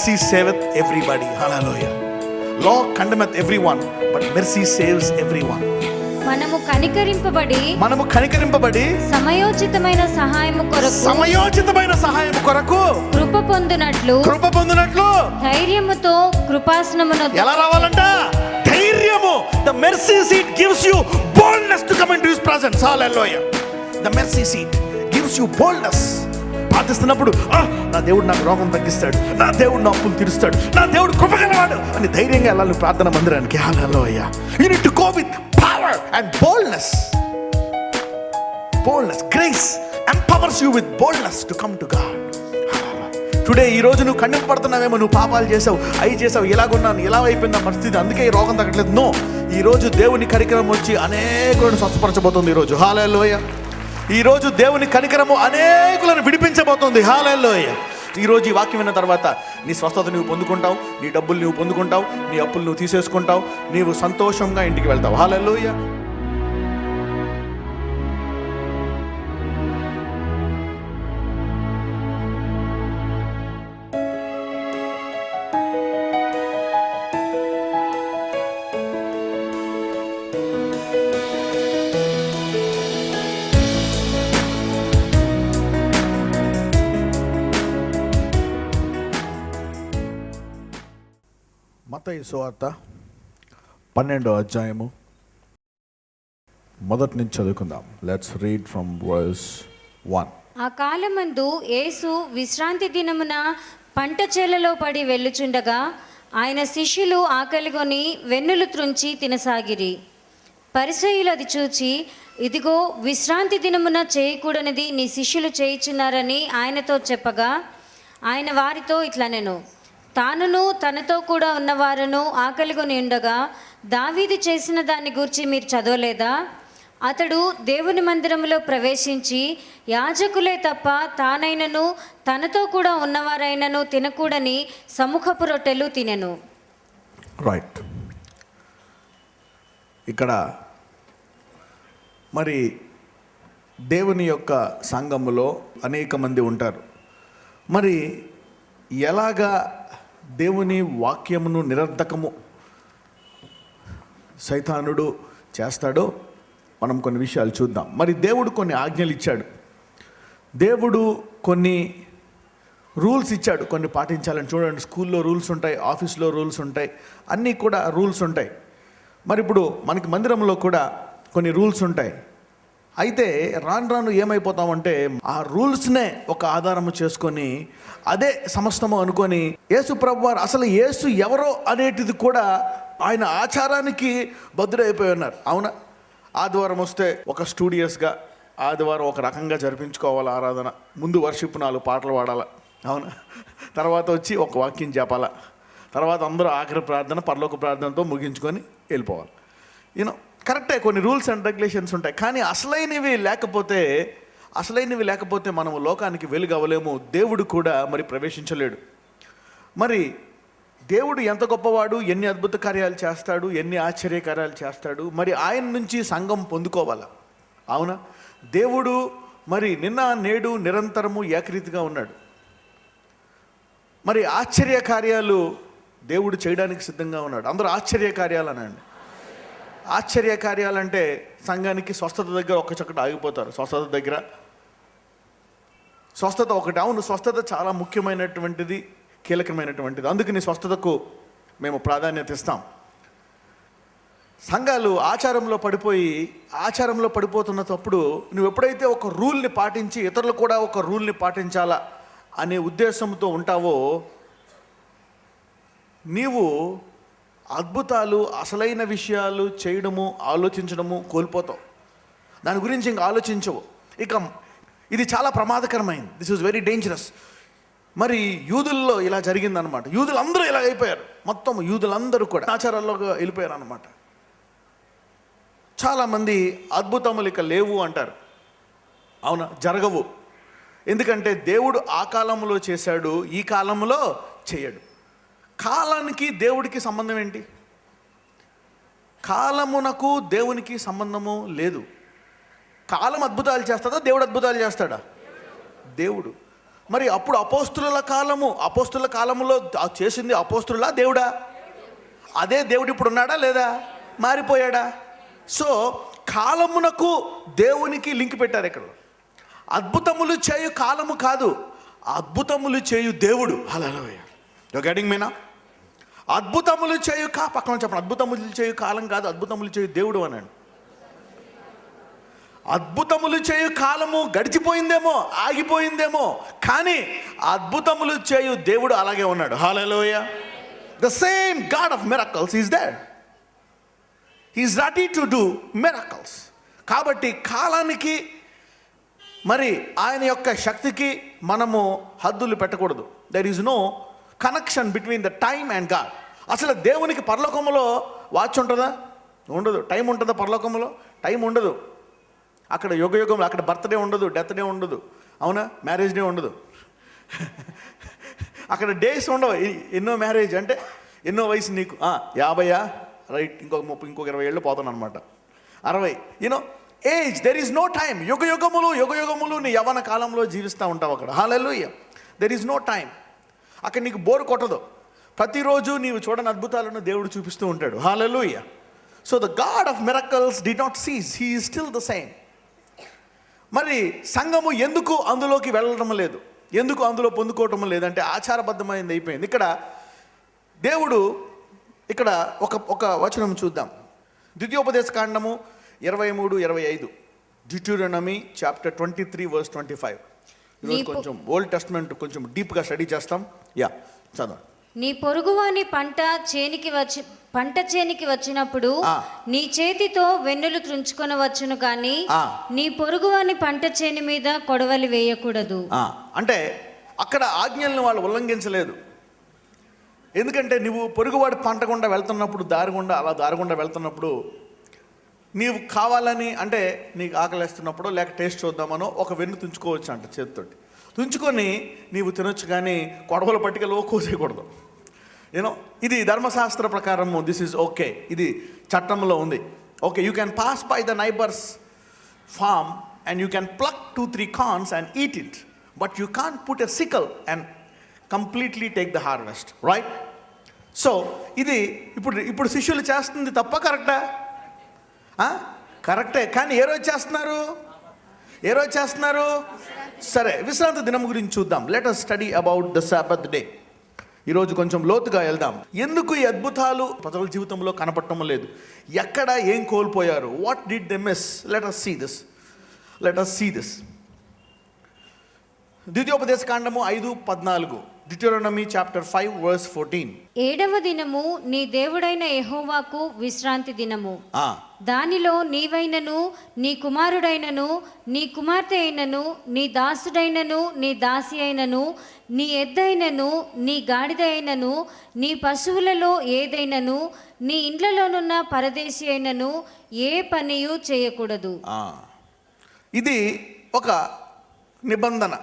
Everybody hallelujah law condemneth everyone but mercy saves everyone మనము కనికరింపబడి మనము కనికరింపబడి సమయోచితమైన సహాయము కొరకు సమయోచితమైన సహాయం కొరకు కృప పొందునట్లు కృప పొందినట్లు ధైర్యముతో కృపాసనమును ఎలా రావాలంట? ధైర్యము. The mercy seat gives you boldness to come into his presence hallelujah the mercy seat gives you boldness ప్రార్థిస్తున్నప్పుడు నా దేవుడు నాకు రోగం తగ్గిస్తాడు నా దేవుడు నా అప్పులు తీరుస్తాడు నా దేవుడు కృపగలవాడు అని ధైర్యంగా వెళ్ళాలి ప్రార్థన మందిరానికి. హలో అయ్యా you need to go with power and boldness boldness grace empowers you with boldness to come to God today ఈ రోజు నువ్వు ఖండింపడుతున్నావేమో నువ్వు పాపాలు చేసావు అవి చేసావు ఇలాగున్నాను ఇలా అయిపోయింది నా పరిస్థితి అందుకే ఈ రోగం తగ్గట్లేదు. నో ఈ రోజు దేవుని కార్యక్రమం వచ్చి అనేకులను స్వస్థపరచబోతుంది ఈరోజు హాలలోయ ఈ రోజు దేవుని కనికరము అనేకులను విడిపించబోతుంది. హాలలోయ. ఈరోజు ఈ వాక్యం విన్న తర్వాత నీ స్వస్థత నువ్వు పొందుకుంటావు నీ డబ్బులు నువ్వు పొందుకుంటావు నీ అప్పులు నువ్వు తీసేసుకుంటావు నీవు సంతోషంగా ఇంటికి వెళ్తావు. హాలలోయ. మత్తయి సువార్త పన్నెండో అధ్యాయము. మొదటి నుంచి చదువుకుందాం. Let's read from verse one ఆ కాలమందు యేసు విశ్రాంతి దినమున పంట చేలలో పడి వెళ్ళుచుండగా ఆయన శిష్యులు ఆకలిగొని వెన్నులు త్రుంచి తినసాగిరి. పరిసయులు అది చూచి ఇదిగో విశ్రాంతి దినమున చేయకూడనిది నీ శిష్యులు చేయుచున్నారని ఆయనతో చెప్పగా ఆయన వారితో ఇట్లా నేను తానును తనతో కూడా ఉన్నవారును ఆకలిగొని ఉండగా దావీది చేసిన దాన్ని గూర్చి మీరు చదవలేదా? అతడు దేవుని మందిరములో ప్రవేశించి యాజకులే తప్ప తానైనను తనతో కూడా ఉన్నవారైనను తినకూడని సముఖపు రొట్టెలు తినెను. రైట్ ఇక్కడ మరి దేవుని యొక్క సంఘములో అనేక మంది ఉంటారు. మరి ఎలాగా దేవుని వాక్యమును నిరర్ధకము సైతానుడు చేస్తాడో మనం కొన్ని విషయాలు చూద్దాం. మరి దేవుడు కొన్ని ఆజ్ఞలు ఇచ్చాడు. దేవుడు కొన్ని రూల్స్ ఇచ్చాడు. కొన్ని పాటించాలని చూడండి. స్కూల్లో రూల్స్ ఉంటాయి ఆఫీస్లో రూల్స్ ఉంటాయి అన్నీ కూడా రూల్స్ ఉంటాయి. మరి ఇప్పుడు మనకి మందిరంలో కూడా కొన్ని రూల్స్ ఉంటాయి. అయితే రాను రాను ఏమైపోతామంటే ఆ రూల్స్నే ఒక ఆధారము చేసుకొని అదే సమస్తము అనుకొని యేసు ప్రభువారు అసలు యేసు ఎవరో అనేటిది కూడా ఆయన ఆచారానికి భద్రైపోయి ఉన్నారు. అవునా? ఆదివారం వస్తే ఒక స్టూడియస్గా ఆదివారం ఒక రకంగా జరిపించుకోవాలి ఆరాధన. ముందు వర్షిప్ నాలుగు పాటలు పాడాలా? అవునా? తర్వాత వచ్చి ఒక వాక్యం చెప్పాలా? తర్వాత అందరూ ఆఖరి ప్రార్థన పరలోక ప్రార్థనతో ముగించుకొని వెళ్ళిపోవాలి. యూనో కరెక్టే కొన్ని రూల్స్ అండ్ రెగ్యులేషన్స్ ఉంటాయి. కానీ అసలైనవి లేకపోతే అసలైనవి లేకపోతే మనము లోకానికి వెలుగవ్వలేము దేవుడు కూడా మరి ప్రవేశించలేడు. మరి దేవుడు ఎంత గొప్పవాడు ఎన్ని అద్భుత కార్యాలు చేస్తాడు ఎన్ని ఆశ్చర్యకార్యాలు చేస్తాడు మరి ఆయన నుంచి సంఘం పొందుకోవాలా? అవునా? దేవుడు మరి నిన్న నేడు నిరంతరము ఏకరీతిగా ఉన్నాడు. మరి ఆశ్చర్య కార్యాలు దేవుడు చేయడానికి సిద్ధంగా ఉన్నాడు. అందరూ ఆశ్చర్య కార్యాలు అనండి ఆశ్చర్య కార్యాలంటే సంఘానికి స్వస్థత దగ్గర ఒక చోట ఆగిపోతారు. స్వస్థత దగ్గర. స్వస్థత ఒకటి. అవును స్వస్థత చాలా ముఖ్యమైనటువంటిది కీలకమైనటువంటిది. అందుకని స్వస్థతకు మేము ప్రాధాన్యత ఇస్తాం. సంఘాలు ఆచారంలో పడిపోయి ఆచారంలో పడిపోతున్నప్పుడు నువ్వు ఎప్పుడైతే ఒక రూల్ని పాటించి ఇతరులు కూడా ఒక రూల్ని పాటించాలా అనే ఉద్దేశంతో ఉంటావో నీవు అద్భుతాలు అసలైన విషయాలు చేయడము ఆలోచించడము కోల్పోతావు. దాని గురించి ఇంక ఆలోచించవు. ఇక ఇది చాలా ప్రమాదకరమైంది. దిస్ ఈజ్ వెరీ డేంజరస్ మరి యూదుల్లో ఇలా జరిగిందనమాట యూదులందరూ ఇలా అయిపోయారు. మొత్తం యూదులందరూ కూడా ఆచారాల్లో వెళ్ళిపోయారు అనమాట చాలామంది అద్భుతములు ఇక లేవు అంటారు. అవునా? జరగవు. ఎందుకంటే దేవుడు ఆ కాలంలో చేశాడు ఈ కాలంలో చేయడు. కాలానికి దేవుడికి సంబంధం ఏంటి? కాలమునకు దేవునికి సంబంధము లేదు. కాలం అద్భుతాలు చేస్తాడా? దేవుడు అద్భుతాలు చేస్తాడా? దేవుడు. మరి అప్పుడు అపోస్తుల కాలము అపోస్తుల కాలములో చేసింది అపోస్తులా దేవుడా? అదే దేవుడు ఇప్పుడు ఉన్నాడా లేదా? మారిపోయాడా? సో కాలమునకు దేవునికి లింక్ పెట్టారు ఇక్కడ. అద్భుతములు చేయు కాలము కాదు అద్భుతములు చేయు దేవుడు. హలో గెటింగ్ మీనా అద్భుతములు చేయు కా పక్కన చెప్పండి అద్భుతములు చేయు కాలం కాదు అద్భుతములు చేయు దేవుడు అన్నాడు అద్భుతములు చేయు కాలము గడిచిపోయిందేమో ఆగిపోయిందేమో కానీ అద్భుతములు చేయు దేవుడు అలాగే ఉన్నాడు. Hallelujah the same God of miracles is there is ready to do miracles కాబట్టి కాలానికి మరి ఆయన యొక్క శక్తికి మనము హద్దులు పెట్టకూడదు. There is no connection between the time and God అసలు దేవునికి పరలోకములో వాచ్ ఉంటుందా? ఉండదు. టైం ఉంటుందా పరలోకములో టైం ఉండదు. అక్కడ యుగ యుగంలో అక్కడ బర్త్డే ఉండదు డెత్ డే ఉండదు. అవునా? మ్యారేజ్ డే ఉండదు. అక్కడ డేస్ ఉండవు. ఎన్నో మ్యారేజ్ అంటే ఎన్నో వయసు నీకు. యాభైయా? రైట్ ఇంకొక ముప్పై ఇంకొక ఇరవై ఏళ్ళు పోతాను అనమాట అరవై you know age there is no time యుగ యుగములు యుగ యుగములు నీ యవన కాలంలో జీవిస్తూ ఉంటావు అక్కడ. హాలూయ దెర్ ఈజ్ నో టైం అక్కడ నీకు బోరు కొట్టదు. ప్రతిరోజు నీవు చూడని అద్భుతాలను దేవుడు చూపిస్తూ ఉంటాడు. Hallelujah so the God of miracles did not cease he still the same మరి సంఘము ఎందుకు అందులోకి వెళ్ళడం లేదు? ఎందుకు అందులో పొందుకోవటం లేదంటే ఆచారబద్ధమైంది అయిపోయింది. ఇక్కడ దేవుడు ఇక్కడ ఒక ఒక వచనం చూద్దాం. ద్వితీయోపదేశ కాండము ఇరవై మూడు ఇరవై ఐదు. Deuteronomy chapter twenty three verse twenty five ఈరోజు కొంచెం ఓల్డ్ టెస్ట్మెంట్ కొంచెం డీప్గా స్టడీ చేస్తాం. యా చదవండి నీ పొరుగువాని పంట చేనికి వచ్చి పంట చేనికి వచ్చినప్పుడు. నీ చేతితో వెన్నులు త్రుంచుకొనవచ్చును కానీ ఆ. నీ పొరుగువాని పంట చేని మీద కొడవలి వేయకూడదు. అంటే అక్కడ ఆజ్ఞల్ని వాళ్ళు ఉల్లంఘించలేదు. ఎందుకంటే నువ్వు పొరుగువాడి పంట గుండా వెళ్తున్నప్పుడు దారి గుండా అలా దారి గుండా వెళ్తున్నప్పుడు నీవు కావాలని అంటే నీకు ఆకలిస్తున్నప్పుడు లేక టేస్ట్ చూద్దామనో ఒక వెన్ను తుంచుకోవచ్చు అంట చేతితోటి. తుంచుకొని నీవు తినొచ్చు కానీ కొడవల పట్టికలో కోసేయకూడదు. యూనో ఇది ధర్మశాస్త్ర ప్రకారము దిస్ ఈజ్ ఓకే ఇది చట్టంలో ఉంది. Okay you can pass by the neighbours farm and you can pluck two three corns and eat it but you can't put a sickle and completely take the harvest right so ఇది ఇప్పుడు ఇప్పుడు శిష్యులు చేస్తుంది తప్ప కరెక్టా కరెక్టే. కానీ ఏ రోజు చేస్తున్నారు? ఏ రోజు చేస్తున్నారు? సరే విశ్రాంతి దినం గురించి చూద్దాం. Let us study about the sabbath day ఈరోజు కొంచెం లోతుగా వెళ్దాం. ఎందుకు ఈ అద్భుతాలు ప్రజల జీవితంలో కనపడటం లేదు? ఎక్కడ ఏం కోల్పోయారు? What did the miss let us see this let us see this ద్వితీయోపదేశ కాండము ఐదు పద్నాలుగు. Deuteronomy chapter five verse fourteen ఏడవ దినము నీ దేవుడైన యెహోవాకు విశ్రాంతి దినము. దానిలో నీవైనను నీ కుమారుడైనను నీ కుమార్తె అయినను నీ దాసుడైనను నీ దాసి అయినను నీ ఎద్దైనను నీ గాడిద అయినను నీ పశువులలో ఏదైనను నీ ఇండ్లలోనున్న పరదేశి అయినను ఏ పనియు చేయకూడదు. ఇది ఒక నిబంధన.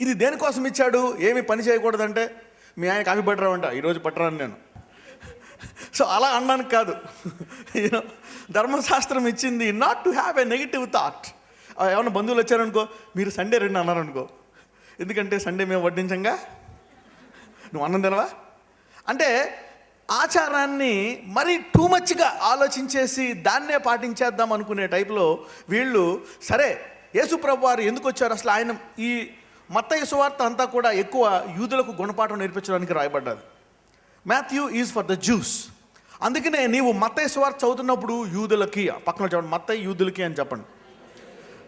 ఇది దేనికోసం ఇచ్చాడు? ఏమి పని చేయకూడదంటే? మీ ఆయన కాఫీ పట్టరా అంట ఈరోజు పట్టరాను నేను. సో అలా అనడానికి కాదు. యూనో ధర్మశాస్త్రం ఇచ్చింది not to have a negative thought ఏమైనా బంధువులు వచ్చారనుకో మీరు సండే రెండు అన్నారనుకో. ఎందుకంటే సండే మేము వడ్డించంగా? నువ్వు అన్నం తినవా? అంటే ఆచారాన్ని మరీ టూ మచ్గా ఆలోచించేసి దాన్నే పాటించేద్దాం అనుకునే టైప్లో వీళ్ళు సరే యేసుప్రభు వారు ఎందుకు వచ్చారు? అసలు ఆయన ఈ మత్తయ్య సువార్త అంతా కూడా ఎక్కువ యూదులకు గుణపాఠం నేర్పించడానికి రాయబడ్డది. Matthew is for the Jews అందుకనే నీవు మత్తయ్య సువార్త చదువుతున్నప్పుడు యూదులకి పక్కన చెప్పండి మత్తయ్య యూదులకి అని చెప్పండి.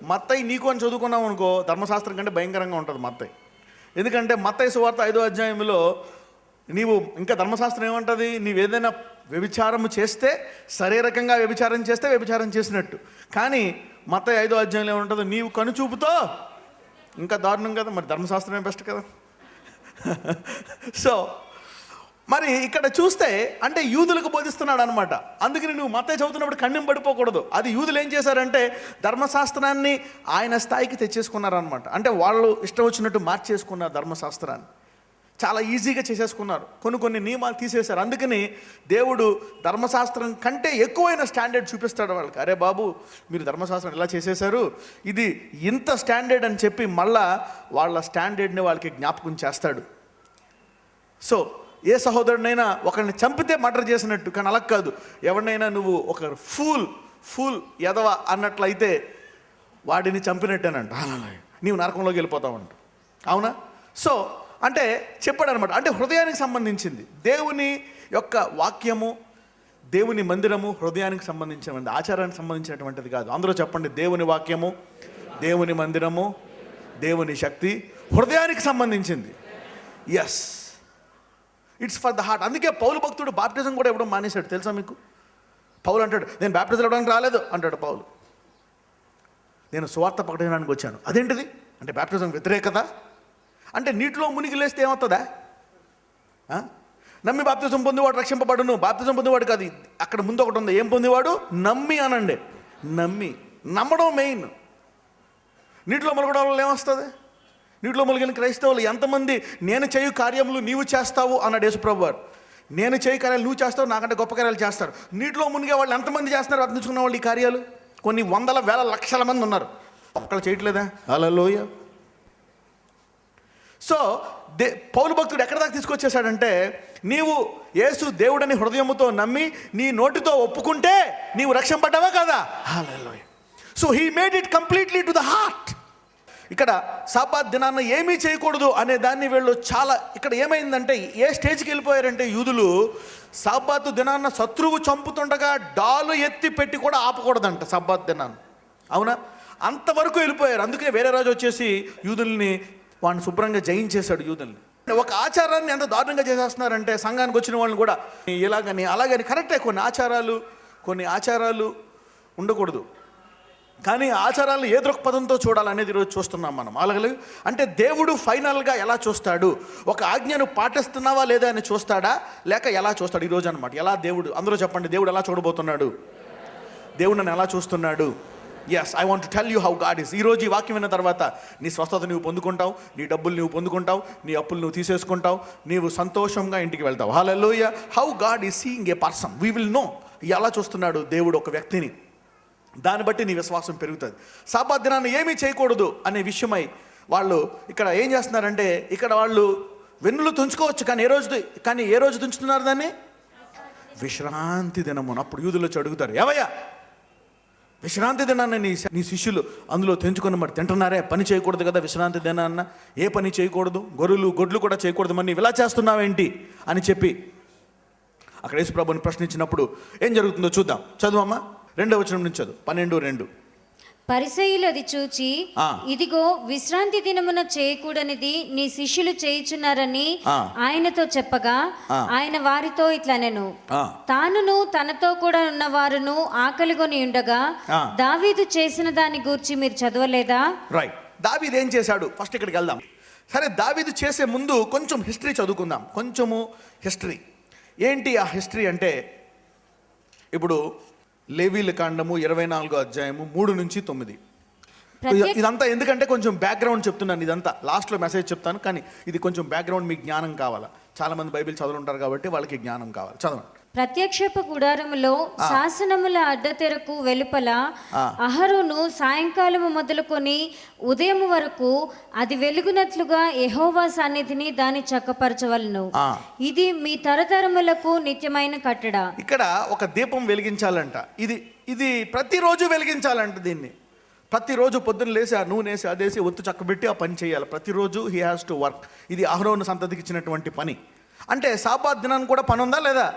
మత్తయ్య నీకు అని చదువుకున్నావు అనుకో ధర్మశాస్త్రం కంటే భయంకరంగా ఉంటుంది మత్తయ్య ఎందుకంటే మత్తయ్య సువార్త ఐదో అధ్యాయంలో నీవు ఇంకా ధర్మశాస్త్రం ఏమంటుంది? నీవు ఏదైనా వ్యభిచారం చేస్తే శరీరకంగా వ్యభిచారం చేస్తే వ్యభిచారం చేసినట్టు. కానీ మత్తయ్య ఐదో అధ్యాయంలో ఏముంటుంది? నీవు కనుచూపుతో ఇంకా దారుణం కదా మరి ధర్మశాస్త్రమే బెస్ట్ కదా. సో మరి ఇక్కడ చూస్తే అంటే యూదులకు బోధిస్తున్నాడు అనమాట అందుకని నువ్వు మత చదువుతున్నప్పుడు కన్యం పడిపోకూడదు. అది యూదులు ఏం చేశారంటే ధర్మశాస్త్రాన్ని ఆయన స్థాయికి తెచ్చేసుకున్నారనమాట అంటే వాళ్ళు ఇష్టం వచ్చినట్టు మార్చేసుకున్నారు ధర్మశాస్త్రాన్ని. చాలా ఈజీగా చేసేసుకున్నారు. కొన్ని కొన్ని నియమాలు తీసేశారు. అందుకని దేవుడు ధర్మశాస్త్రం కంటే ఎక్కువైన స్టాండర్డ్ చూపిస్తాడు వాళ్ళకి. అరే బాబు మీరు ధర్మశాస్త్రం ఇలా చేసేశారు? ఇది ఇంత స్టాండర్డ్ అని చెప్పి మళ్ళా వాళ్ళ స్టాండర్డ్ని వాళ్ళకి జ్ఞాపకం చేస్తాడు. సో ఏ సహోదరుడైనా ఒకరిని చంపితే మర్డర్ చేసినట్టు కానీ అలా కాదు. ఎవరినైనా నువ్వు ఒక ఫూల్ ఫూల్ ఎదవ అన్నట్లయితే వాడిని చంపినట్టేనంట. అలాగే నీవు నరకంలోకి వెళ్ళిపోతావంట. అవునా? సో అంటే చెప్పాడు అనమాట అంటే హృదయానికి సంబంధించింది. దేవుని యొక్క వాక్యము దేవుని మందిరము హృదయానికి సంబంధించిన ఆచారానికి సంబంధించినటువంటిది కాదు. అందరూ చెప్పండి దేవుని వాక్యము దేవుని మందిరము దేవుని శక్తి హృదయానికి సంబంధించింది. Yes it's for the heart అందుకే పౌలు భక్తుడు బాప్టిజం కూడా ఇవ్వడం మానేశాడు. తెలుసా మీకు? పౌలు అంటాడు నేను బాప్టిజం ఇవ్వడానికి రాలేదు అంటాడు పౌలు. నేను స్వార్థ ప్రకటించడానికి వచ్చాను. అదేంటిది? అంటే బాప్టిజం వ్యతిరేకత? అంటే నీటిలో మునిగి లేస్తే ఏమవుతుందా నమ్మి బాప్తిజం పొందేవాడు రక్షింపబడును. బాప్తిజం పొందేవాడు కాదు. అక్కడ ముందు ఒకటి ఉంది. ఏం పొందేవాడు? నమ్మి అనండి. నమ్మి. నమ్మడం మెయిన్. నీటిలో మునగడం వల్ల ఏమొస్తుంది? నీటిలో మునిగిన క్రైస్తవులు ఎంతమంది నేను చేయు కార్యములు నీవు చేస్తావు అన్నాడు యేసుప్రభు వారు నేను చేయు కార్యాలు నువ్వు చేస్తావు నాకంటే గొప్ప కార్యాలు చేస్తారు. నీటిలో మునిగే వాళ్ళు ఎంతమంది చేస్తున్నారు? వర్తించుకున్న వాళ్ళు ఈ కార్యాలు? కొన్ని వందల వేల లక్షల మంది ఉన్నారు. ఒక్కళ్ళు చేయట్లేదా? అలా లోయ సో దే పౌలు భక్తుడు ఎక్కడ దాకా తీసుకొచ్చేసాడంటే నీవు యేసు దేవుడని హృదయముతో నమ్మి నీ నోటితో ఒప్పుకుంటే నీవు రక్షింపడ్డావా కదా? Hallelujah so he made it completely to the heart ఇక్కడ సాబాత్ దినాన్న ఏమీ చేయకూడదు అనే దాన్ని వీళ్ళు చాలా ఇక్కడ ఏమైందంటే ఏ స్టేజ్కి వెళ్ళిపోయారంటే యూదులు సాబాతు దినాన్న శత్రువు చంపుతుండగా డాలు ఎత్తి పెట్టి కూడా ఆపకూడదంట సాబాత్ దినాన్ని అవునా? అంతవరకు వెళ్ళిపోయారు. అందుకే వేరే రాజు వచ్చేసి యూదుల్ని వాడిని శుభ్రంగా జయించేశాడు యూదుల్ని. ఒక ఆచారాన్ని ఎంత దారుణంగా చేసేస్తున్నారంటే సంఘానికి వచ్చిన వాళ్ళని కూడా ఇలాగని అలాగని కరెక్టే కొన్ని ఆచారాలు కొన్ని ఆచారాలు ఉండకూడదు. కానీ ఆచారాలను ఏ దృక్పథంతో చూడాలనేది ఈరోజు చూస్తున్నాం మనం. అలాగే అంటే దేవుడు ఫైనల్గా ఎలా చూస్తాడు? ఒక ఆజ్ఞను పాటిస్తున్నావా లేదా అని చూస్తాడా? లేక ఎలా చూస్తాడు? ఈరోజు అనమాట ఎలా దేవుడు అందరూ చెప్పండి దేవుడు ఎలా చూడబోతున్నాడు? దేవుడు నన్ను ఎలా చూస్తున్నాడు? Yes I want tell you how God is ఈరోజు ఈ వాక్యం విన్న తర్వాత నీ స్వస్థత నువ్వు పొందుకుంటావు నీ డబ్బులు నువ్వు పొందుకుంటావు నీ అప్పులు నువ్వు తీసేసుకుంటావు నీవు సంతోషంగా ఇంటికి వెళ్తావు. Hallelujah how God is seeing a person we will know ఎలా చూస్తున్నాడు దేవుడు ఒక వ్యక్తిని? దాన్ని బట్టి నీ విశ్వాసం పెరుగుతుంది. సాపాధ్యనాన్ని దినాన్ని ఏమీ చేయకూడదు అనే విషయమై వాళ్ళు ఇక్కడ ఏం చేస్తున్నారంటే ఇక్కడ వాళ్ళు వెన్నులు తుంచుకోవచ్చు కానీ ఏ రోజు కానీ ఏ రోజు తుంచుతున్నారు దాన్ని? విశ్రాంతి దినమున. అప్పుడు యూదులు వచ్చి అడుగుతారు ఏవయ్యా విశ్రాంతి దినాన్ని నీ నీ శిష్యులు అందులో తెంచుకొని మరి తింటున్నారే? పని చేయకూడదు కదా విశ్రాంతి దినాన్న. ఏ పని చేయకూడదు? గొర్రెలు గొడ్లు కూడా చేయకూడదు. మరి నీవు ఇలా చేస్తున్నావేంటి? అని చెప్పి అక్కడ యేసుప్రభుని ప్రశ్నించినప్పుడు ఏం జరుగుతుందో చూద్దాం. చదువమ్మా. రెండో వచనం నుంచి చదువు. పన్నెండు రెండు. పరిసయులు అది చూచి. ఇదిగో విశ్రాంతి దినమున చేయకూడనిది నీ శిష్యులు చేయుచున్నారని. ఆయనతో చెప్పగా. ఆయన వారితో ఇట్లనెను ఆ, తానును తనతో కూడా ఉన్న వారును ఆకలిగొని ఉండగా. దావీదు చేసిన దాని గూర్చి మీరు చదవలేదా రైట్ దావీదు ఏం చేశాడు ఫస్ట్ ఇక్కడికి వెళ్దాం సరే దావీదు చేసే ముందు కొంచెం హిస్టరీ చదువుకుందాం కొంచెము హిస్టరీ ఏంటి ఆ హిస్టరీ అంటే ఇప్పుడు లేవీల కాండము ఇరవై నాలుగో అధ్యాయము మూడు నుంచి తొమ్మిది. ఇదంతా ఎందుకంటే కొంచెం బ్యాక్గ్రౌండ్ చెప్తున్నాను. ఇదంతా లాస్ట్లో మెసేజ్ చెప్తాను. కానీ ఇది కొంచెం బ్యాక్గ్రౌండ్ మీకు జ్ఞానం కావాలా? చాలా మంది బైబిల్ చదువుంటారు కాబట్టి వాళ్ళకి జ్ఞానం కావాలి. చదవండి. ప్రత్యక్షపు గుడారములో శాసనముల అడ్డతెరకు వెలుపల. అహరోను సాయంకాలము మొదలుకొని ఉదయం వరకు అది వెలుగునట్లుగా యెహోవా సన్నిధిని దాన్ని చక్కపరచవలను. ఇది మీ తరతరములకు నిత్యమైన కట్టడ. ఇక్కడ ఒక దీపం వెలిగించాలంట. ఇది ఇది ప్రతిరోజు వెలిగించాలంట దీన్ని. ప్రతిరోజు పొద్దున్న లేసి ఆ నూనె వేసి అదేసి ఒత్తు చక్కబెట్టి ఆ పని చేయాలి. ప్రతిరోజు హీ హ్యాస్ టు వర్క్ ఇది అహరోను సంతతికి ఇచ్చినటువంటి పని. అంటే సాబాత్ దినానికి కూడా పని ఉందా లేదా?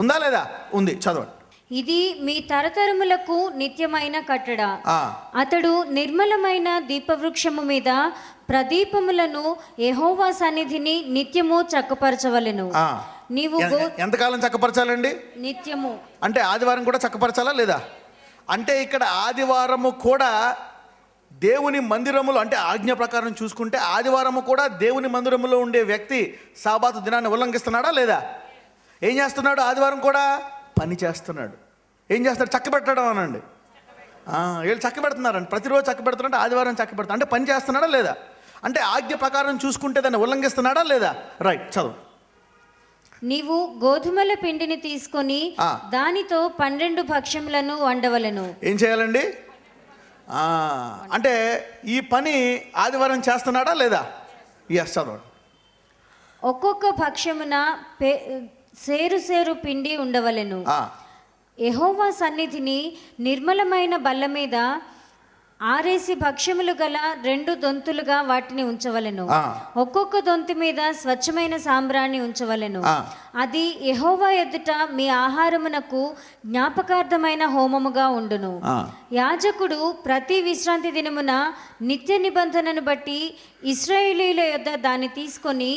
ఉందా లేదా? ఉంది చదవండి. ఇది మీ తరతరములకు నిత్యమైన కట్టడ. అతడు నిర్మలమైన దీపవృక్షము మీద ప్రదీపములను యెహోవా సన్నిధిని నిత్యము చక్కపరచవలెను. నీవు ఎంతకాలం చక్కపరచాలండి? నిత్యము. అంటే ఆదివారం కూడా చక్కపరచాలా లేదా? అంటే ఇక్కడ ఆదివారము కూడా దేవుని మందిరములో అంటే ఆజ్ఞ ప్రకారం చూసుకుంటే ఆదివారము కూడా దేవుని మందిరములో ఉండే వ్యక్తి సాబాతు దినాన్ని ఉల్లంఘిస్తున్నాడా లేదా? ఏం చేస్తున్నాడు? ఆదివారం కూడా పని చేస్తున్నాడు. ఏం చేస్తాడు చక్క పెట్టడం అనండి. వీళ్ళు చక్క పెడుతున్నారండి. ప్రతిరోజు చక్క పెడుతున్నారంటే ఆదివారం చక్క పెడతారు అంటే పని చేస్తున్నాడా లేదా? అంటే ఆజ్ఞ ప్రకారం చూసుకుంటే దాన్ని ఉల్లంఘిస్తున్నాడా లేదా? రైట్ చదువు. నీవు గోధుమల పిండిని తీసుకొని. దానితో పన్నెండు భక్ష్యములను వండవలను. ఏం చేయాలండి? అంటే ఈ పని ఆదివారం చేస్తున్నాడా లేదా? ఎస్ చదవండి. ఒక్కొక్క భక్ష్యమున పే సేరు సేరు పిండి ఉండవలెను. యెహోవా సన్నిధిని నిర్మలమైన బల్ల మీద ఆరేసి భక్ష్యములు గల రెండు దొంతులుగా వాటిని ఉంచవలెను. ఒక్కొక్క దొంతు మీద స్వచ్ఛమైన సాంబ్రాన్ని ఉంచవలెను. అది యెహోవా ఎదుట మీ ఆహారమునకు జ్ఞాపకార్థమైన హోమముగా ఉండును. యాజకుడు ప్రతి విశ్రాంతి దినమున నిత్య నిబంధనను బట్టి ఇస్రాయేలీల యొద్ద దాన్ని తీసుకొని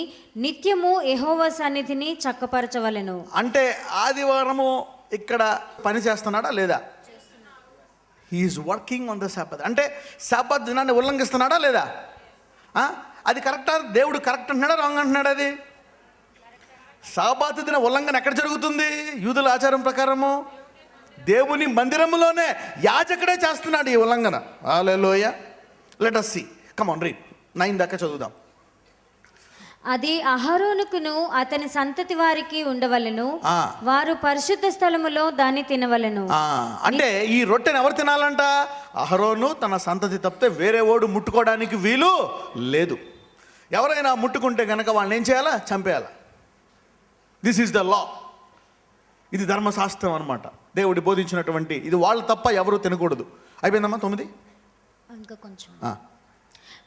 నిత్యము యెహోవా సన్నిధిని చక్కపరచవలెను అంటే ఆదివారము ఇక్కడ పని చేస్తున్నాడా లేదా is working on the sabbath అంటే సాపత్ దినాన్ని ఉల్లంఘిస్తున్నాడా లేదా? అది కరెక్టా? దేవుడు కరెక్ట్ అంటున్నాడా? రాంగ్ అంటున్నాడా అది? సాబాత్ దిన ఉల్లంఘన ఎక్కడ జరుగుతుంది? యూదుల ఆచారం ప్రకారము? దేవుని మందిరములోనే యాజకుడే చేస్తున్నాడు ఈ ఉల్లంఘన. Hallelujah let us see come on read nine దాకా చదువుదాం. అది అహరోనుకును అతని సంతతి వారికి ఉండవలెను. వారు పరిశుద్ధ స్థలములో దాన్ని తినవలెను. ఆ, అంటే ఈ రొట్టెని ఎవరు తినాలంట? అహరోను తన సంతతి తప్పితే వేరే ఓడు ముట్టుకోవడానికి వీలు లేదు. ఎవరైనా ముట్టుకుంటే కనుక వాళ్ళని ఏం చేయాలా? చంపేయాలా? దిస్ ఈజ్ ద లా ఇది ధర్మశాస్త్రం అనమాట దేవుడి బోధించినటువంటి ఇది వాళ్ళు తప్ప ఎవరు తినకూడదు. అయిపోయిందమ్మా తొమ్మిది? ఇంకా కొంచెం. ఆ,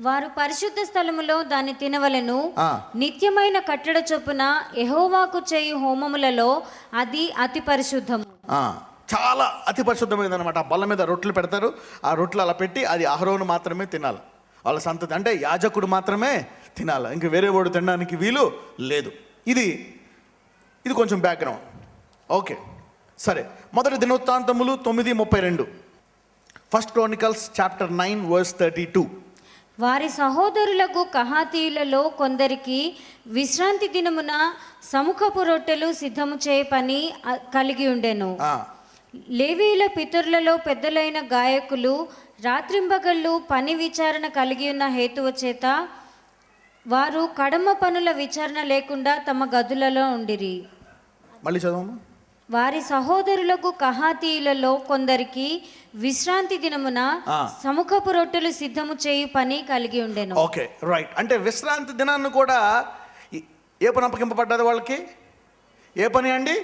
వారు పరిశుద్ధ స్థలములో దాన్ని తినవలెను. నిత్యమైన కట్టడ చొప్పున యెహోవాకు చేయు హోమములలో అది అతి పరిశుద్ధము. ఆ, చాలా అతి పరిశుద్ధమైనది అనమాట ఆ బల్ల మీద రొట్టెలు పెడతారు. ఆ రొట్టెలు అలా పెట్టి అది అహరోను మాత్రమే తినాలి. వాళ్ళ సంతతి అంటే యాజకుడు మాత్రమే తినాలి. ఇంక వేరే వాడు తినడానికి వీలు లేదు. ఇది ఇది కొంచెం బ్యాక్గ్రౌండ్ ఓకే సరే. మొదటి దినోత్తాంతములు తొమ్మిది ముప్పై రెండు. First Chronicles chapter nine verse thirty two వారి సహోదరులకు కహాతీయులలో కొందరికి విశ్రాంతి దినమున సముఖపు రొట్టెలు సిద్ధము చేయ పని కలిగి ఉండెను. లేవీల పితరులలో పెద్దలైన గాయకులు రాత్రింబగళ్ళు పని విచారణ కలిగి ఉన్న హేతువు చేత వారు కడమ పనుల విచారణ లేకుండా తమ గదులలో ఉండిరి. మళ్ళీ చదవమ్మా. వారి సహోదరులకు కహాతీయులలో కొందరికి విశ్రాంతి దినమున. సముఖపు రొట్టెలు సిద్ధము చేయు పని కలిగి ఉండెను. ఓకే రైట్ అంటే విశ్రాంతి దినాన్ని కూడా ఏ పని అప్పగింపబడ్డది వాళ్ళకి? ఏ పని అండి?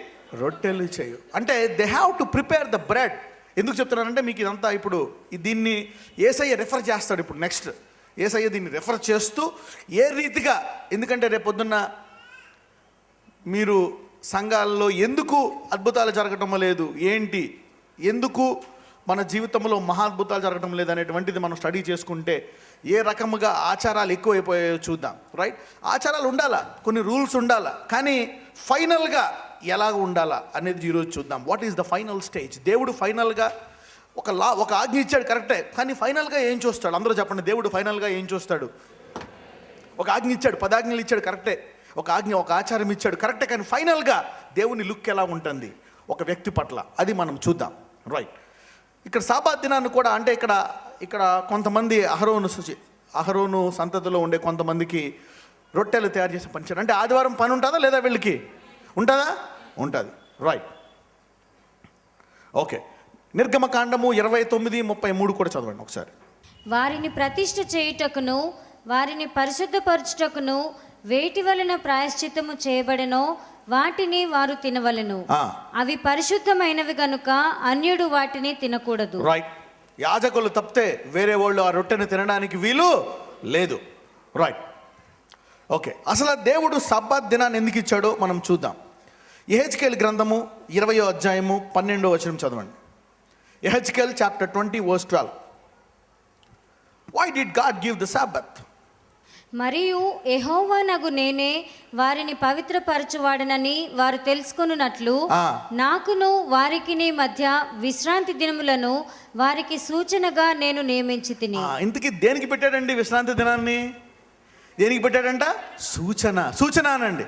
రొట్టెలు చేయు. అంటే they have to prepare the bread ఎందుకు చెప్తున్నానంటే మీకు ఇదంతా ఇప్పుడు దీన్ని ఏసయ్య రెఫర్ చేస్తాడు ఇప్పుడు నెక్స్ట్ ఏసయ్య దీన్ని రెఫర్ చేస్తూ ఏ రీతిగా ఎందుకంటే రేపొద్దున్న మీరు సంఘాల్లో ఎందుకు అద్భుతాలు జరగటం లేదు? ఏంటి? ఎందుకు మన జీవితంలో మహాద్భుతాలు జరగటం లేదు అనేటువంటిది మనం స్టడీ చేసుకుంటే ఏ రకముగా ఆచారాలు ఎక్కువైపోయాయో చూద్దాం రైట్ ఆచారాలు ఉండాలా? కొన్ని రూల్స్ ఉండాలా? కానీ ఫైనల్గా ఎలా ఉండాలా అనేది ఈరోజు చూద్దాం. What is the final stage దేవుడు ఫైనల్గా ఒక లా ఒక ఆజ్ఞ ఇచ్చాడు కరెక్టే. కానీ ఫైనల్గా ఏం చూస్తాడు? అందరూ చెప్పండి దేవుడు ఫైనల్గా ఏం చూస్తాడు? ఒక ఆజ్ఞ ఇచ్చాడు పదాజ్ఞలు ఇచ్చాడు కరెక్టే. ఒక ఆజ్ఞ ఒక ఆచారం ఇచ్చాడు. కరెక్టే కానీ ఫైనల్గా దేవుని లుక్ ఎలా ఉంటుంది? ఒక వ్యక్తి పట్ల. అది మనం చూద్దాం. రైట్ ఇక్కడ సాబాత్ దినాన్ని కూడా అంటే ఇక్కడ ఇక్కడ కొంతమంది అహరోను సుచి అహరోను సంతతిలో ఉండే కొంతమందికి రొట్టెలు తయారు చేసి పంచారు అంటే ఆదివారం పని ఉంటుందా లేదా వీళ్ళకి? ఉంటుందా? ఉంటుంది. రైట్ ఓకే నిర్గమకాండము ఇరవై తొమ్మిది ముప్పై మూడు కూడా చదవండి ఒకసారి. వారిని ప్రతిష్ఠ చేయుటకును వారిని పరిశుద్ధపరచుటకును వేటి వలన ప్రాయశ్చిత్తము చేయబడెనో వాటిని వారు తినవలెను. అవి పరిశుద్ధమైనవి గనుక అన్యుడు వాటిని తినకూడదు. రైట్ యాజకులు తప్పితే వేరే వాళ్ళు ఆ రొట్టెను తినడానికి వీలు లేదు. రైట్ ఓకే అసలు దేవుడు సబ్బాత్ దినాన్ని ఎందుకు ఇచ్చాడో మనం చూద్దాం. ఎహెచ్కేల్ గ్రంథము ఇరవయో అధ్యాయము పన్నెండో వచనం చదవండి. Ezekiel chapter twenty verse twelve why did God give the sabbath మరియు ఎహోవానగు నేనే వారిని పవిత్రపరచువాడనని వారు తెలుసుకొనున్నట్లు ఆ. నాకును వారికిని మధ్య విశ్రాంతి దినములను వారికి సూచనగా నేను నియమించి తిని. ఇంతకీ దేనికి పెట్టాడండి విశ్రాంతి దినాన్ని? దేనికి పెట్టాడంట? సూచన. సూచన అనండి.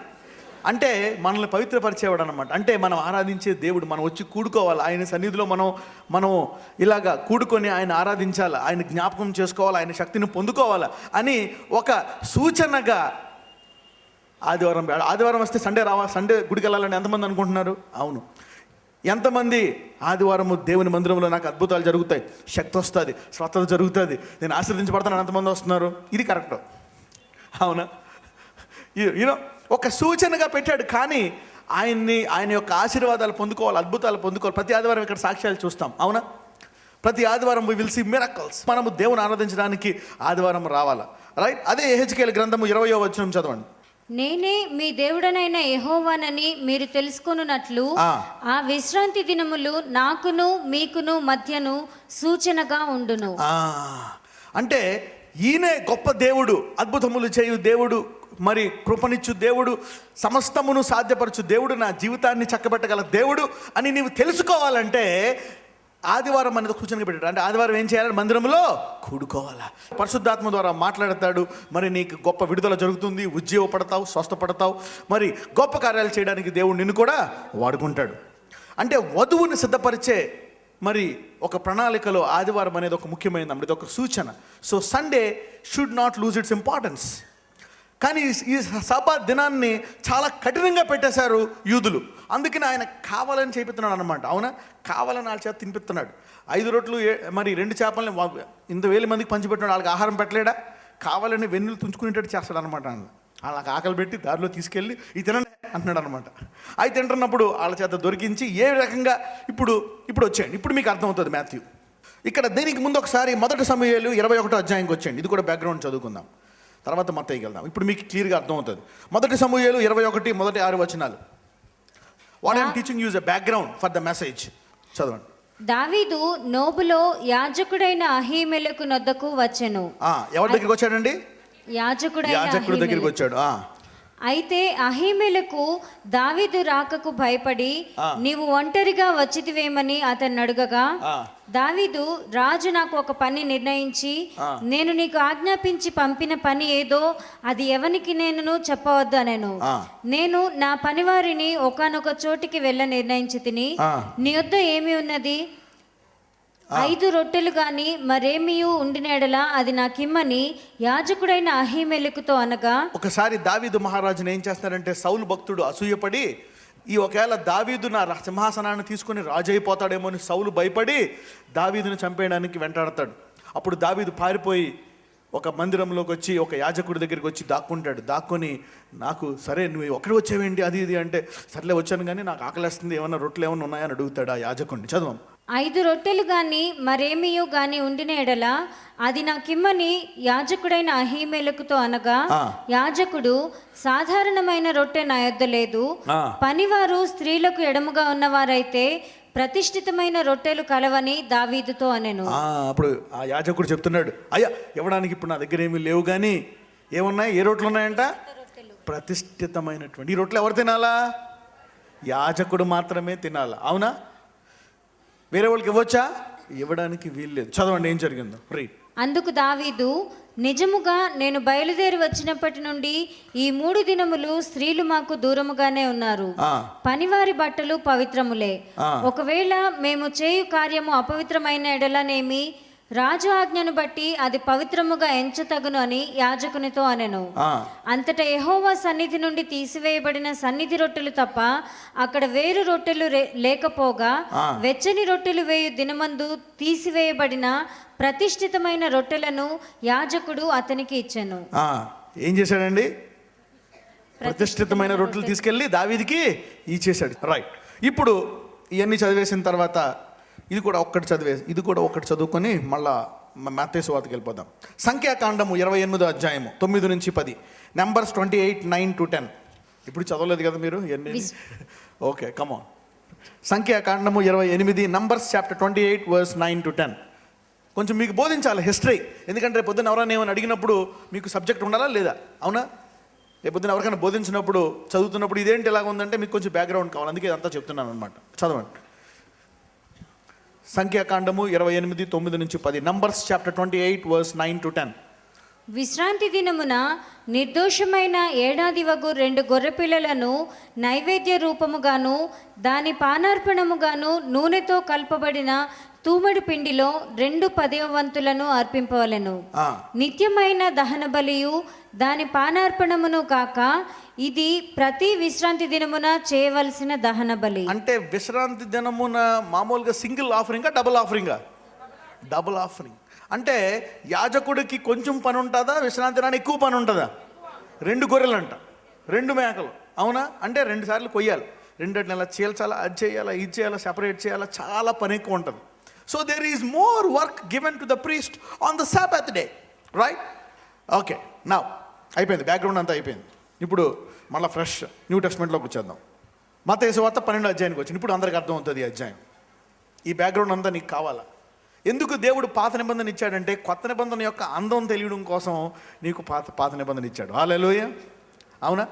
అంటే మనల్ని పవిత్రపరిచేవాడు అనమాట అంటే మనం ఆరాధించే దేవుడు మనం వచ్చి కూడుకోవాలి. ఆయన సన్నిధిలో మనం మనం ఇలాగా కూడుకొని ఆయన ఆరాధించాలి ఆయన జ్ఞాపకం చేసుకోవాలి ఆయన శక్తిని పొందుకోవాలి అని ఒక సూచనగా ఆదివారం ఆదివారం వస్తే సండే రావా సండే గుడికి వెళ్ళాలని ఎంతమంది అనుకుంటున్నారు? అవును. ఎంతమంది? ఆదివారము దేవుని మందిరంలో నాకు అద్భుతాలు జరుగుతాయి. శక్తి వస్తుంది స్వస్థత జరుగుతుంది. నేను ఆశ్రదించబడతాను ఎంతమంది వస్తున్నారు? ఇది కరెక్ట్. అవునా? యూనో ఒక సూచనగా పెట్టాడు. కానీ ఆయన్ని ఆయన యొక్క ఆశీర్వాదాలు పొందుకోవాలి అద్భుతాలు పొందుకోవాలి. ప్రతి ఆదివారం ఇక్కడ సాక్ష్యాలు చూస్తాం. అవునా? ప్రతి ఆదివారం వి విల్ సీ మిరకల్స్ మనము దేవుని ఆరాధించడానికి ఆదివారం రావాలా? రైట్ అదే ఎహెచ్కేల్ గ్రంథము ఇరవయో వచనం చదవండి. నేనే మీ దేవుడనైన యెహోవానని మీరు తెలుసుకొనున్నట్లు ఆ. విశ్రాంతి దినములు నాకును మీకును మధ్యను సూచనగా ఉండును. అంటే ఈయనే గొప్ప దేవుడు అద్భుతములు చేయు దేవుడు మరి కృపనిచ్చు దేవుడు సమస్తమును సాధ్యపరచు దేవుడు నా జీవితాన్ని చక్కబెట్టగల దేవుడు అని నీవు తెలుసుకోవాలంటే ఆదివారం అనేది కూర్చొని పెట్టాడు. అంటే ఆదివారం ఏం చేయాలి? మందిరంలో కూడుకోవాలా. పరిశుద్ధాత్మ ద్వారా మాట్లాడతాడు. మరి నీకు గొప్ప విడుదల జరుగుతుంది. ఉద్యోగపడతావు స్వస్థపడతావు. మరి గొప్ప కార్యాలు చేయడానికి దేవుడు నిన్ను కూడా వాడుకుంటాడు. అంటే వధువుని సిద్ధపరిచే మరి ఒక ప్రణాళికలో ఆదివారం అనేది ఒక ముఖ్యమైనది. ఇది ఒక సూచన. So Sunday should not lose its importance కానీ ఈ- ఈ సభ దినాన్ని చాలా కఠినంగా పెట్టేశారు యూదులు. అందుకని ఆయన కావాలని చేపిస్తున్నాడు అనమాట అవునా? కావాలని వాళ్ళ చేత తినిపిస్తున్నాడు. ఐదు రొట్లు ఏ- మరి రెండు చేపలని ఇంత వేల మందికి పంచిపెట్టినాడు. వాళ్ళకి ఆహారం పెట్టలేడా? కావాలని వెన్నులు తుంచుకునేటట్టు చేస్తాడు అనమాట వాళ్ళకి ఆకలి పెట్టి దారిలో తీసుకెళ్ళి ఈ తినండి అంటున్నాడు అనమాట అవి తింటున్నప్పుడు వాళ్ళ చేత దొరికించి ఏ రకంగా ఇప్పుడు ఇప్పుడు వచ్చేయండి. ఇప్పుడు మీకు అర్థమవుతుంది మాథ్యూ ఇక్కడ దీనికి ముందు ఒకసారి మొదటి సమయాలు ఇరవై ఒకటో అధ్యాయంకి వచ్చేయండి. ఇది కూడా బ్యాక్గ్రౌండ్ చదువుకుందాం. తర్వాత మత్తయ్యకి వెళ్దాం. ఇప్పుడు మీకు క్లియర్గా అర్థమవుతుంది. మొదటి సమూహలు ఇరవై ఒకటి మొదటి ఆరు వచనాలు. What I'm teaching use a background for the message చదవండి. దావీదు నోబులో యాజకుడైన అహీమెలకు నొద్దకు వచ్చెను. ఎవరి దగ్గరికి వచ్చాడండి? యాజకుడైన యాజకుడి దగ్గరికి. వచ్చాడు. ఆ, అయితే అహీమెలకు దావీదు రాకకు భయపడి. నీవు ఒంటరిగా వచ్చితివేమని అతన్ని అడుగగా. దావీదు రాజు నాకు ఒక పని నిర్ణయించి. నేను నీకు ఆజ్ఞాపించి పంపిన పని ఏదో అది ఎవనికి నేను చెప్పవద్దు అనెను ఆ. నేను నా పనివారిని ఒకానొక చోటికి వెళ్ళ నిర్ణయించి తిని. నీ వద్ద ఏమి ఉన్నది ఐదు రొట్టెలు గాని మరేమీ ఉండిన ఎడల అది నాకిమ్మని యాజకుడైన అహీమెలకుతో అనగా ఒకసారి దావీదు మహారాజుని ఏం చేస్తారంటే సౌలు భక్తుడు అసూయపడి ఈ ఒకవేళ దావీదు నా సింహాసనాన్ని తీసుకొని రాజు అయిపోతాడేమో అని సౌలు భయపడి దావీదుని చంపేయడానికి వెంటాడతాడు. అప్పుడు దావీదు పారిపోయి ఒక మందిరంలోకి వచ్చి ఒక యాజకుడి దగ్గరికి వచ్చి దాక్కుంటాడు. దాక్కొని నాకు సరే నువ్వు ఒక్కడే వచ్చావేంటి అది ఇది అంటే సర్లే వచ్చాను కానీ నాకు ఆకలేస్తుంది ఏమన్నా రొట్టెలు ఏమన్నా ఉన్నాయని అడుగుతాడు ఆ యాజకుడిని చదవం. ఐదు రొట్టెలు గాని మరేమియో గాని ఉండిన ఎడల అది నాకిమ్మని యాజకుడైన అహీమేలకుతో అనగా. యాజకుడు సాధారణమైన రొట్టె నా యొద్ద లేదు. పనివారు స్త్రీలకు ఎడముగా ఉన్నవారైతే ప్రతిష్ఠితమైన రొట్టెలు కలవని దావీదుతో అనెను. అప్పుడు ఆ యాజకుడు చెప్తున్నాడు అయ్యా ఇవ్వడానికి ఇప్పుడు నా దగ్గర ఏమీ లేవు కానీ ఏమున్నాయి? ఏ రొట్టెలు ఉన్నాయంట? ప్రతిష్ఠితమైనటువంటి ఈ రొట్టెలు ఎవరు తినాలా? యాజకుడు మాత్రమే తినాలా. అవునా? వేరే వాళ్ళకి ఇవ్వచ్చా? ఇవ్వడానికి వీల్లేదు. చదవండి ఏం జరిగిందో. రైట్ అందుకు దావీదు నిజముగా నేను బయలుదేరి వచ్చినప్పటి నుండి ఈ మూడు దినములు స్త్రీలు మాకు దూరముగానే ఉన్నారు. పనివారి బట్టలు పవిత్రములే. ఒకవేళ మేము చేయు కార్యము అపవిత్రమైన ఎడలనేమి రాజు ఆజ్ఞను బట్టి అది పవిత్రముగా ఎంచతగును అని యాజకునితో అనెను. అంతటా యెహోవా సన్నిధి నుండి తీసివేయబడిన సన్నిధి రొట్టెలు తప్ప అక్కడ వేరు రొట్టెలు లేకపోగా. వెచ్చని రొట్టెలు వేయు దినమందు తీసివేయబడిన ప్రతిష్ఠితమైన రొట్టెలను యాజకుడు అతనికి ఇచ్చెను. ఏం చేశాడండి? ప్రతిష్ఠితమైన రొట్టెలు తీసుకెళ్ళి దావీదికి ఇచ్చేశాడు. రైట్. ఇప్పుడు ఇవన్నీ చదివేసిన తర్వాత ఇది కూడా ఒక్కటి చదివే ఇది కూడా ఒక్కటి చదువుకొని మళ్ళా మ్యాథేస్ వార్తకి వెళ్ళిపోదాం. సంఖ్యాకాండము ఇరవై ఎనిమిదో అధ్యాయము తొమ్మిది నుంచి పది. Numbers twenty eight nine to ten ఇప్పుడు చదవలేదు కదా మీరు? ఇవన్నీ ఓకే కమాన్ సంఖ్యాకాండము ఇరవై ఎనిమిది Numbers chapter twenty eight verse nine to ten కొంచెం మీకు బోధించాలి హిస్టరీ. ఎందుకంటే రేపు పొద్దున్న ఎవరైనా ఏమైనా అడిగినప్పుడు మీకు సబ్జెక్ట్ ఉండాలా లేదా? అవునా? రేపు పొద్దున్న ఎవరికైనా బోధించినప్పుడు చదువుతున్నప్పుడు ఇదేంటి ఇలాగ ఉందంటే మీకు కొంచెం బ్యాక్గ్రౌండ్ కావాలి. అందుకే ఇదంతా చెప్తున్నాను అనమాట చదవండి. సంఖ్యాకాండము ఇరవై ఎనిమిది తొమ్మిది నుంచి పది. Numbers chapter twenty eight verse nine to ten విశ్రాంతి దినమున నిర్దోషమైన ఏడాది వగు రెండు గొర్రెపిల్లలను నైవేద్య రూపముగాను దాని పానార్పణముగాను నూనెతో కలపబడిన తూమడి పిండిలో రెండు పదవ వంతులను అర్పింపవలెను నిత్యమైన దహన బలియు దాని పానార్పణమును కాక ఇది ప్రతి విశ్రాంతి దినమున చేయవలసిన దహన బలి అంటే విశ్రాంతి దినమున మామూలుగా సింగిల్ ఆఫరింగా డబుల్ ఆఫరింగా? Double offering. అంటే యాజకుడికి కొంచెం పని ఉంటుందా విశ్రాంతి దినాన్ని ఎక్కువ పని ఉంటుందా? రెండు గొర్రెలు అంట రెండు మేకలు. అవునా? అంటే రెండు సార్లు కొయ్యాలి. రెండు నెలలు చీల్చాలా అది చేయాలా ఇది చేయాలా సెపరేట్ చేయాలా చాలా పని ఎక్కువ ఉంటుంది. So there is more work given to the priest on the sabbath day right okay నా అయిపోయింది. బ్యాక్గ్రౌండ్ అంతా అయిపోయింది. ఇప్పుడు మళ్ళీ ఫ్రెష్ న్యూ టెస్ట్మెంట్లోకి వచ్చేద్దాం. మత వార్త పన్నెండు అధ్యాయానికి వచ్చింది. ఇప్పుడు అందరికి అర్థం అవుతుంది ఈ అధ్యాయం. ఈ బ్యాక్గ్రౌండ్ అంతా నీకు కావాలా? ఎందుకు దేవుడు పాత నిబంధన ఇచ్చాడంటే కొత్త నిబంధన యొక్క అందం తెలియడం కోసం నీకు పాత పాత నిబంధన ఇచ్చాడు. హాలలోయ అవునా?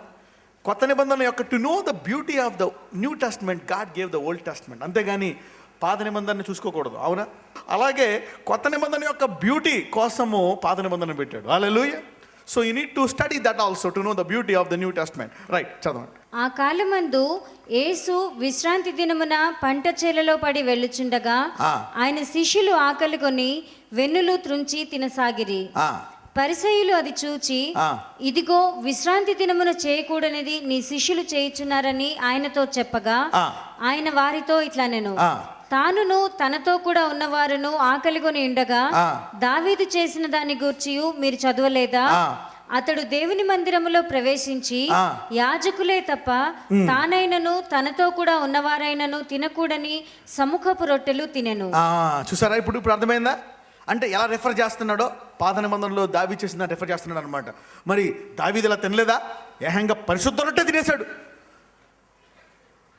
కొత్త నిబంధన యొక్క to know the beauty of the New Testament God gave the Old Testament అంతేగాని పాత నిబంధనని చూసుకోకూడదు అవునా అలాగే కొత్త నిబంధన యొక్క బ్యూటీ కోసము పాత నిబంధన పెట్టాడు hallelujah so you need to study that also to know the beauty of the New Testament right చదవండి ఆ కాలమందు యేసు విశ్రాంతి దినమున పంట చేలలో పడి వెళ్ళుచుండగా. ఆయన శిష్యులు ఆకలికొని వెన్నులు త్రుంచి తినసాగిరి పరిసయులు అది చూచి. ఇదిగో విశ్రాంతి దినమున చేయకూడనిది నీ శిష్యులు చేయుచున్నారని ఆయనతో చెప్పగా. ఆయన వారితో ఇట్లా నేను. తానును తనతో కూడా ఉన్నవారును ఆకలిగొని ఉండగా. దావీదు చేసిన దాని గూర్చి మీరు చదవలేదా. అతడు దేవుని మందిరములో ప్రవేశించి. యాజకులే తప్ప తానైనను తనతో కూడా ఉన్నవారైనను తినకూడని సముఖపు రొట్టెలు తినెను. చూసారా ఇప్పుడు ఇప్పుడు అర్థమైందా అంటే ఎలా రెఫర్ చేస్తున్నాడో? పాత నిబంధనలో దావి చేసిన రెఫర్ చేస్తున్నాడు అనమాట మరి దావీది ఇలా తినలేదా? ఏహంగా పరిశుద్ధ రొట్టె తినేశాడు.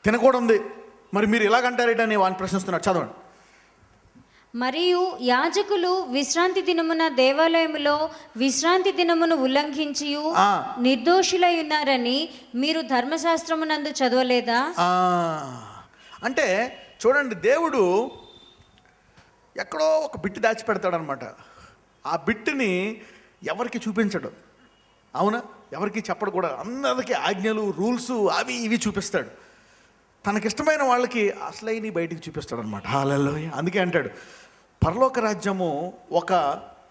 తినకూడదు మరి మీరు ఎలాగంటారేటని వాడిని ప్రశ్నిస్తున్నాడు చదవండి. మరియు యాజకులు విశ్రాంతి దినమున దేవాలయములో విశ్రాంతి దినమును ఉల్లంఘించి. నిర్దోషులై ఉన్నారని మీరు ధర్మశాస్త్రమునందు చదవలేదా? అంటే చూడండి దేవుడు ఎక్కడో ఒక బిట్టు దాచిపెడతాడనమాట ఆ బిట్టుని ఎవరికి చూపించడు? అవునా? ఎవరికి చెప్పడు కూడా. అందరికీ ఆజ్ఞలు రూల్స్ అవి ఇవి చూపిస్తాడు. తనకిష్టమైన వాళ్ళకి అసలైన బయటికి చూపిస్తాడనమాట. హాలలో అందుకే అంటాడు పరలోక రాజ్యము ఒక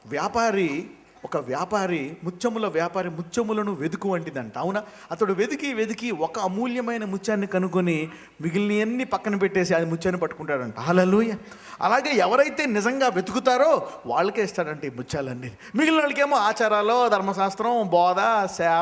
వ్యాపారి ఒక వ్యాపారి ముత్యముల వ్యాపారి ముత్యములను వెతుకు వంటిదంట. అవునా? అతడు వెతికి వెతికి ఒక అమూల్యమైన ముత్యాన్ని కనుక్కొని మిగిలినవన్నీ పక్కన పెట్టేసి అది ముత్యాన్ని పట్టుకుంటాడంట. హాలలోయ. అలాగే ఎవరైతే నిజంగా వెతుకుతారో వాళ్ళకే ఇస్తాడంట ఈ ముత్యాలన్నీ. మిగిలిన వాళ్ళకేమో ఆచారాలు ధర్మశాస్త్రం బోధ శా